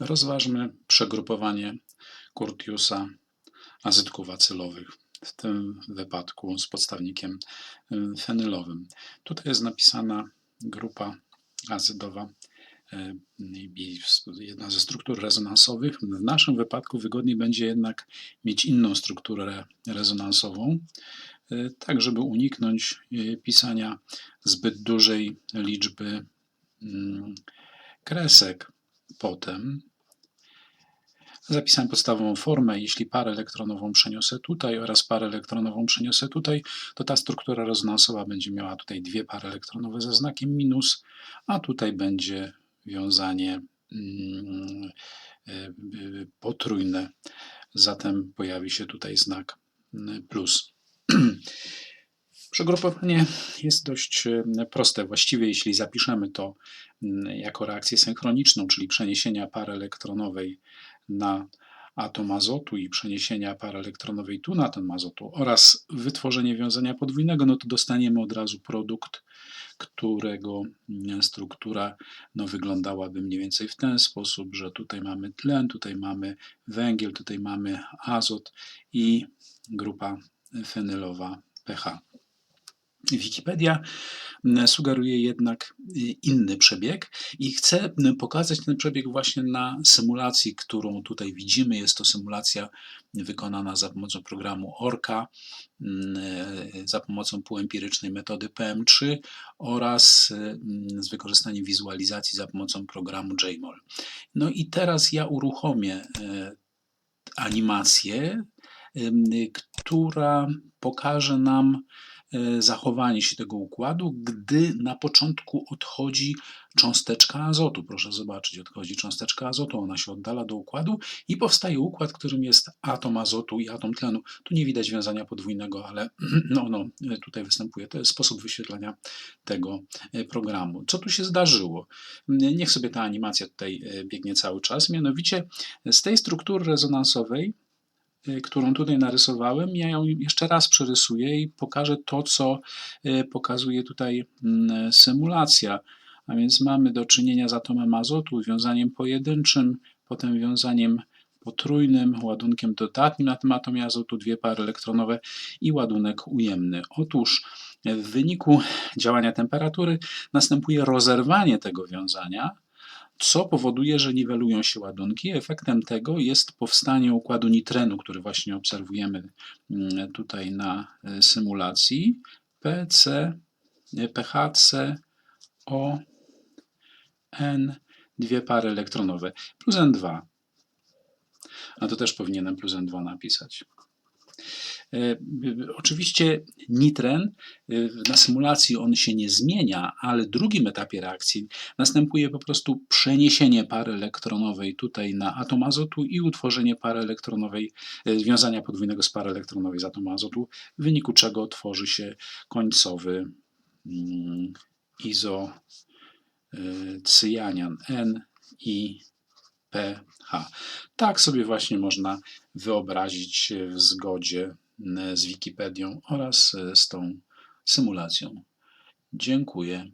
Rozważmy przegrupowanie Curtiusa azydków acylowych, w tym wypadku z podstawnikiem y, fenylowym. Tutaj jest napisana grupa azydowa, y, jedna ze struktur rezonansowych. W naszym wypadku wygodniej będzie jednak mieć inną strukturę rezonansową, y, tak żeby uniknąć pisania zbyt dużej liczby mm, kresek potem. Zapisałem podstawową formę. Jeśli parę elektronową przeniosę tutaj oraz parę elektronową przeniosę tutaj, to ta struktura rezonansowa będzie miała tutaj dwie pary elektronowe ze znakiem minus, a tutaj będzie wiązanie mm, y, potrójne. Zatem pojawi się tutaj znak mm, plus. Przegrupowanie jest dość y, proste. Właściwie, jeśli zapiszemy to mm, jako reakcję synchroniczną, czyli przeniesienia pary elektronowej na atom azotu i przeniesienia pary elektronowej tu na atom azotu oraz wytworzenie wiązania podwójnego, no to dostaniemy od razu produkt, którego mm, struktura no, wyglądałaby mniej więcej w ten sposób, że tutaj mamy tlen, tutaj mamy węgiel, tutaj mamy azot i grupa fenylowa pH. Wikipedia mm, sugeruje jednak y, inny przebieg i chcę mm, pokazać ten przebieg właśnie na symulacji, którą tutaj widzimy. Jest to symulacja wykonana za pomocą programu ORCA, mm, y, za pomocą półempirycznej metody PM3 oraz z wykorzystaniem wizualizacji za pomocą programu JMOL. No i teraz ja uruchomię y, animację, która pokaże nam zachowanie się tego układu, gdy na początku odchodzi cząsteczka azotu. Proszę zobaczyć, odchodzi cząsteczka azotu, ona się oddala do układu i powstaje układ, którym jest atom azotu i atom tlenu. Tu nie widać wiązania podwójnego, ale no, no, tutaj występuje. To jest sposób wyświetlania tego e, programu. Co tu się zdarzyło? Niech sobie ta animacja tutaj e, biegnie cały czas. Mianowicie z tej struktury rezonansowej którą tutaj narysowałem, ja ją jeszcze raz przerysuję i pokażę to, co y, pokazuje tutaj mm, symulacja. A więc mamy do czynienia z atomem azotu, wiązaniem pojedynczym, potem wiązaniem potrójnym, ładunkiem dodatnim na tym atomie azotu, dwie pary elektronowe i ładunek ujemny. Otóż w wyniku działania temperatury następuje rozerwanie tego wiązania, co powoduje, że niwelują się ładunki. Efektem tego jest powstanie układu nitrenu, który właśnie obserwujemy mm, tutaj na e, symulacji. PC, e, PHC, O, N, dwie pary elektronowe, plus N2. A to też powinienem plus N2 napisać. E, oczywiście nitren e, na symulacji on się nie zmienia, ale w drugim etapie reakcji następuje po prostu przeniesienie pary elektronowej tutaj na atom azotu i utworzenie pary elektronowej, e, związania podwójnego z pary elektronowej z atomu azotu, w wyniku czego tworzy się końcowy mm, izocyjanian N i pH. Tak sobie właśnie można wyobrazić w zgodzie z Wikipedią oraz z tą symulacją. Dziękuję.